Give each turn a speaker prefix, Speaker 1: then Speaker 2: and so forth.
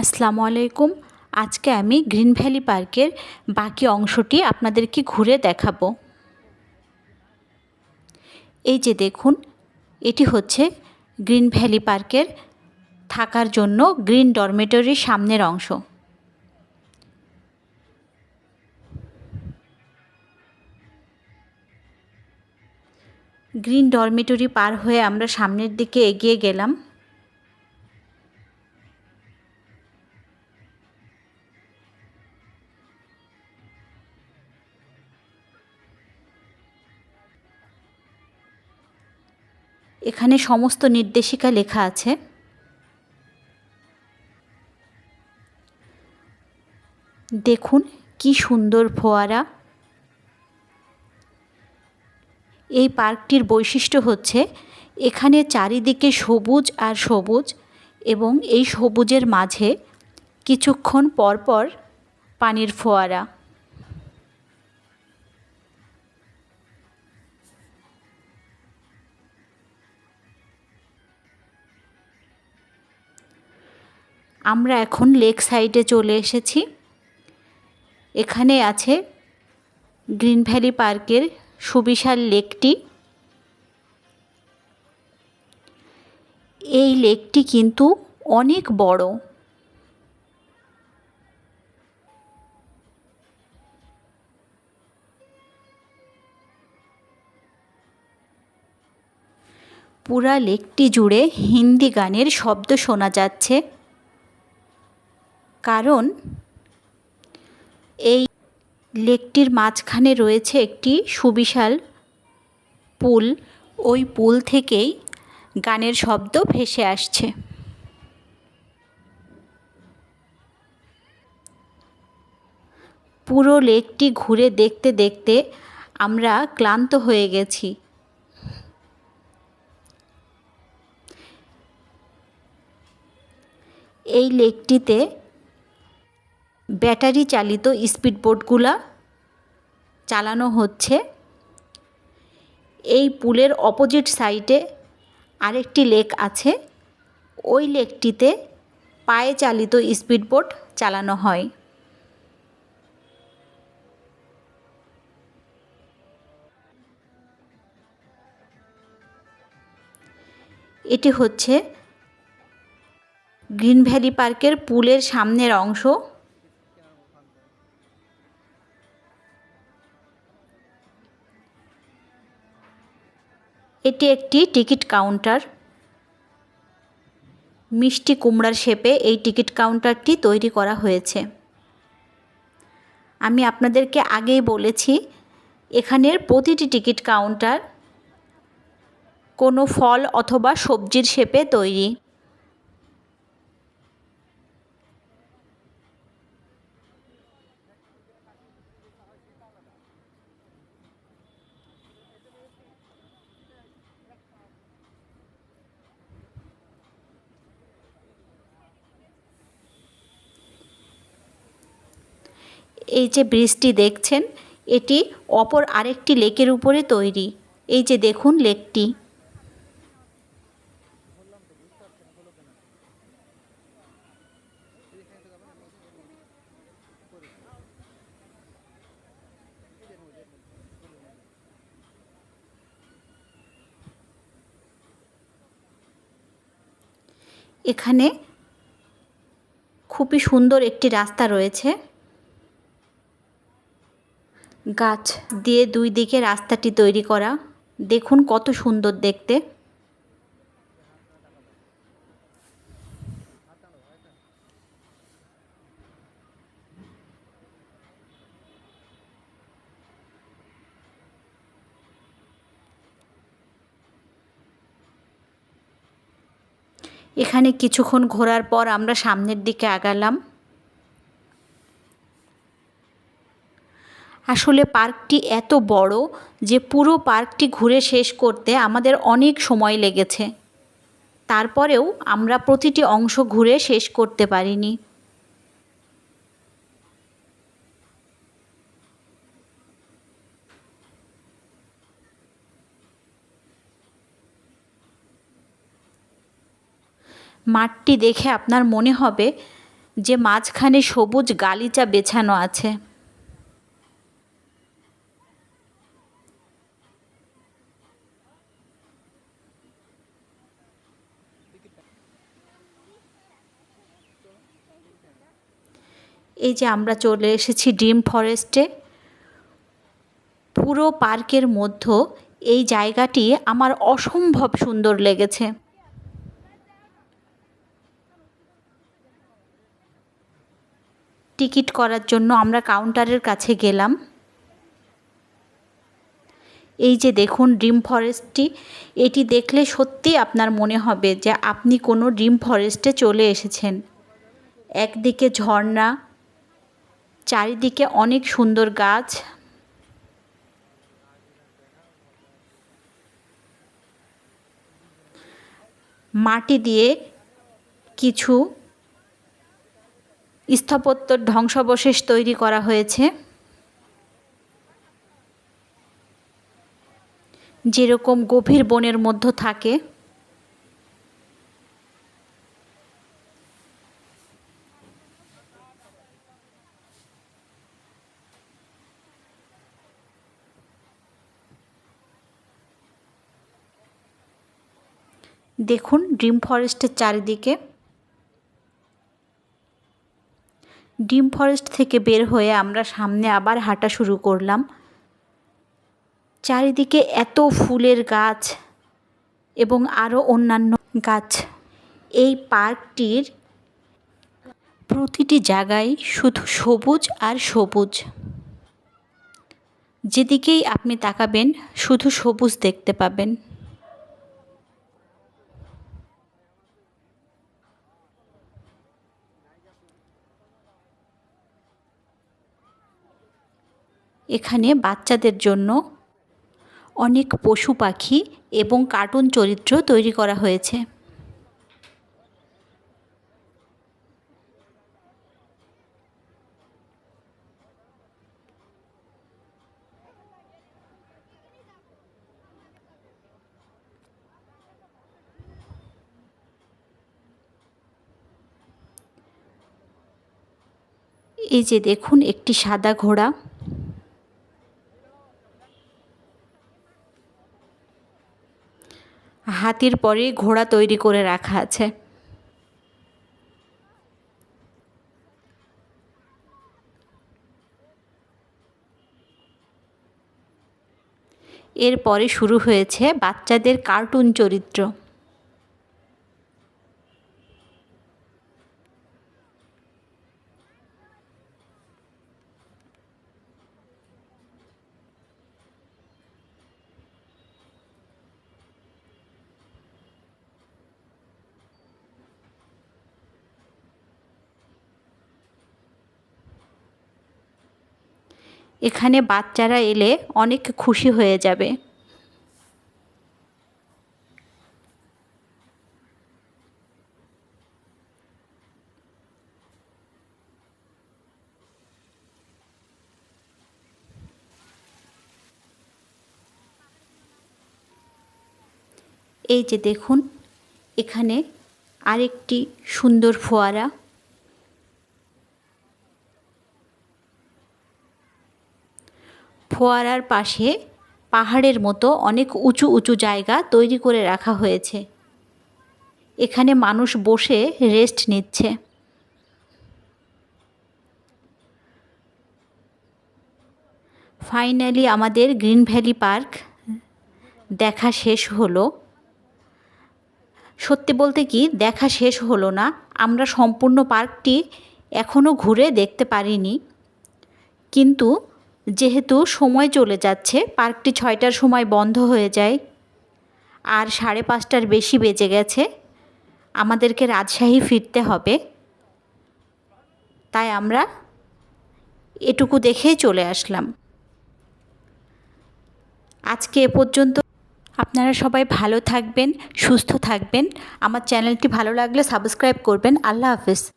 Speaker 1: আসসালামু আলাইকুম। আজকে আমি গ্রিন ভ্যালি পার্কের বাকি অংশটি আপনাদেরকে ঘুরে দেখাবো। এই যে দেখুন, এটি হচ্ছে গ্রিন ভ্যালি পার্কের থাকার জন্য গ্রিন ডরমেটরির সামনের অংশ। গ্রিন ডরমেটরি পার হয়ে আমরা সামনের দিকে এগিয়ে গেলাম। এখানে সমস্ত নির্দেশিকা লেখা আছে। দেখুন কি সুন্দর ফোয়ারা। এই পার্কটির বৈশিষ্ট্য হচ্ছে, এখানে চারিদিকে সবুজ আর সবুজ এবং এই সবুজের মাঝে কিছুক্ষণ পর পর পানির ফোয়ারা। আমরা এখন লেক সাইডে চলে এসেছি। এখানে আছে গ্রিন ভ্যালি পার্কের সুবিশাল লেকটি। এই লেকটি কিন্তু অনেক বড়। পুরা লেকটি জুড়ে হিন্দি গানের শব্দ শোনা যাচ্ছে। কারণ এই লেকটির মাঝখানে রয়েছে একটি সুবিশাল পুল। ওই পুল থেকেই গানের শব্দ ভেসে আসছে। পুরো লেকটি ঘুরে দেখতে দেখতে আমরা ক্লান্ত হয়ে গেছি। এই লেকটিতে ব্যাটারি চালিত স্পিড স্পিডবোটগুলা চালানো হচ্ছে। এই পুলের অপোজিট সাইডে আরেকটি লেক আছে। ওই লেকটিতে পায়ে চালিত স্পিডবোট চালানো হয়। এটি হচ্ছে গ্রিন ভ্যালি পার্কের পুলের সামনের অংশ। এটি একটি টিকিট কাউন্টার। মিষ্টি কুমড়ার শেপে এই টিকিট কাউন্টারটি তৈরি করা হয়েছে। আমি আপনাদেরকে আগেই বলেছি, এখানের প্রতিটি টিকিট কাউন্টার কোনো ফল অথবা সবজির শেপে তৈরি। এই যে ব্রিজটি দেখছেন, এটি অপর আরেকটি লেকের উপরে তৈরি। এই যে দেখুন লেকটি। এখানে খুবই সুন্দর একটি রাস্তা রয়েছে। গাছ দিয়ে দুই দিকে রাস্তাটি তৈরি করা। দেখুন কত সুন্দর দেখতে। এখানে কিছুক্ষণ ঘোরার পর আমরা সামনের দিকে আগালাম। আসলে পার্কটি এত বড় যে পুরো পার্কটি ঘুরে শেষ করতে আমাদের অনেক সময় লেগেছে। তারপরেও আমরা প্রতিটি অংশ ঘুরে শেষ করতে পারিনি। মাঠটি দেখে আপনার মনে হবে যে মাঝখানে সবুজ গালিচা বেছানো আছে। এই যে আমরা চলে এসেছি ড্রিম ফরেস্টে, পুরো পার্কের মধ্য এই জায়গাটি আমার অসম্ভব সুন্দর লেগেছে। টিকিট করার জন্য আমরা কাউন্টারের কাছে গেলাম। এই যে দেখুন ড্রিম ফরেস্টটি, এটি দেখলে সত্যি আপনার মনে হবে যে আপনি কোনো ড্রিম ফরেস্টে চলে এসেছেন। একদিকে ঝর্ণা চারিদিকে অনেক সুন্দর গাছ। মাটি দিয়ে কিছু স্থাপত্যর ধ্বংসাবশেষ তৈরি করা হয়েছে। যেরকম গভীর বনের মধ্যে থাকে। দেখুন ড্রিম ফরেস্টের চারিদিকে। ডিম ফরেস্ট থেকে বের হয়ে আমরা সামনে আবার হাঁটা শুরু করলাম। চারিদিকে এত ফুলের গাছ এবং আরও অন্যান্য গাছ। এই পার্কটির প্রতিটি জায়গায় শুধু সবুজ আর সবুজ। যেদিকেই আপনি তাকাবেন, শুধু সবুজ দেখতে পাবেন। এখানে বাচ্চাদের জন্য অনেক পশু পাখি এবং কার্টুন চরিত্র তৈরি করা হয়েছে। এই যে দেখুন, একটি সাদা ঘোড়া। হাতির পরেই ঘোড়া তৈরি করে রাখা আছে। এরপরে শুরু হয়েছে বাচ্চাদের কার্টুন চরিত্র। এখানে বাচ্চারা এলে অনেক খুশি হয়ে যাবে। এই যে দেখুন এখানে আরেকটি সুন্দর ফোয়ারা। ফোয়ারার পাশে পাহাড়ের মতো অনেক উঁচু উঁচু জায়গা তৈরি করে রাখা হয়েছে। এখানে মানুষ বসে রেস্ট নিচ্ছে। ফাইনালি আমাদের গ্রিন ভ্যালি পার্ক দেখা শেষ হলো। সত্যি বলতে কি, দেখা শেষ হলো না। আমরা সম্পূর্ণ পার্কটি এখনও ঘুরে দেখতে পারিনি। কিন্তু যেহেতু সময় চলে যাচ্ছে, পার্কটি ছয়টার সময় বন্ধ হয়ে যায়। আর সাড়ে পাঁচটার বেশি বেজে গেছে। আমাদেরকে রাজশাহী ফিরতে হবে। তাই আমরা এটুকু দেখেই চলে আসলাম। আজকে এ পর্যন্ত। আপনারা সবাই ভালো থাকবেন, সুস্থ থাকবেন। আমার চ্যানেলটি ভালো লাগলে সাবস্ক্রাইব করবেন। আল্লাহ হাফেজ।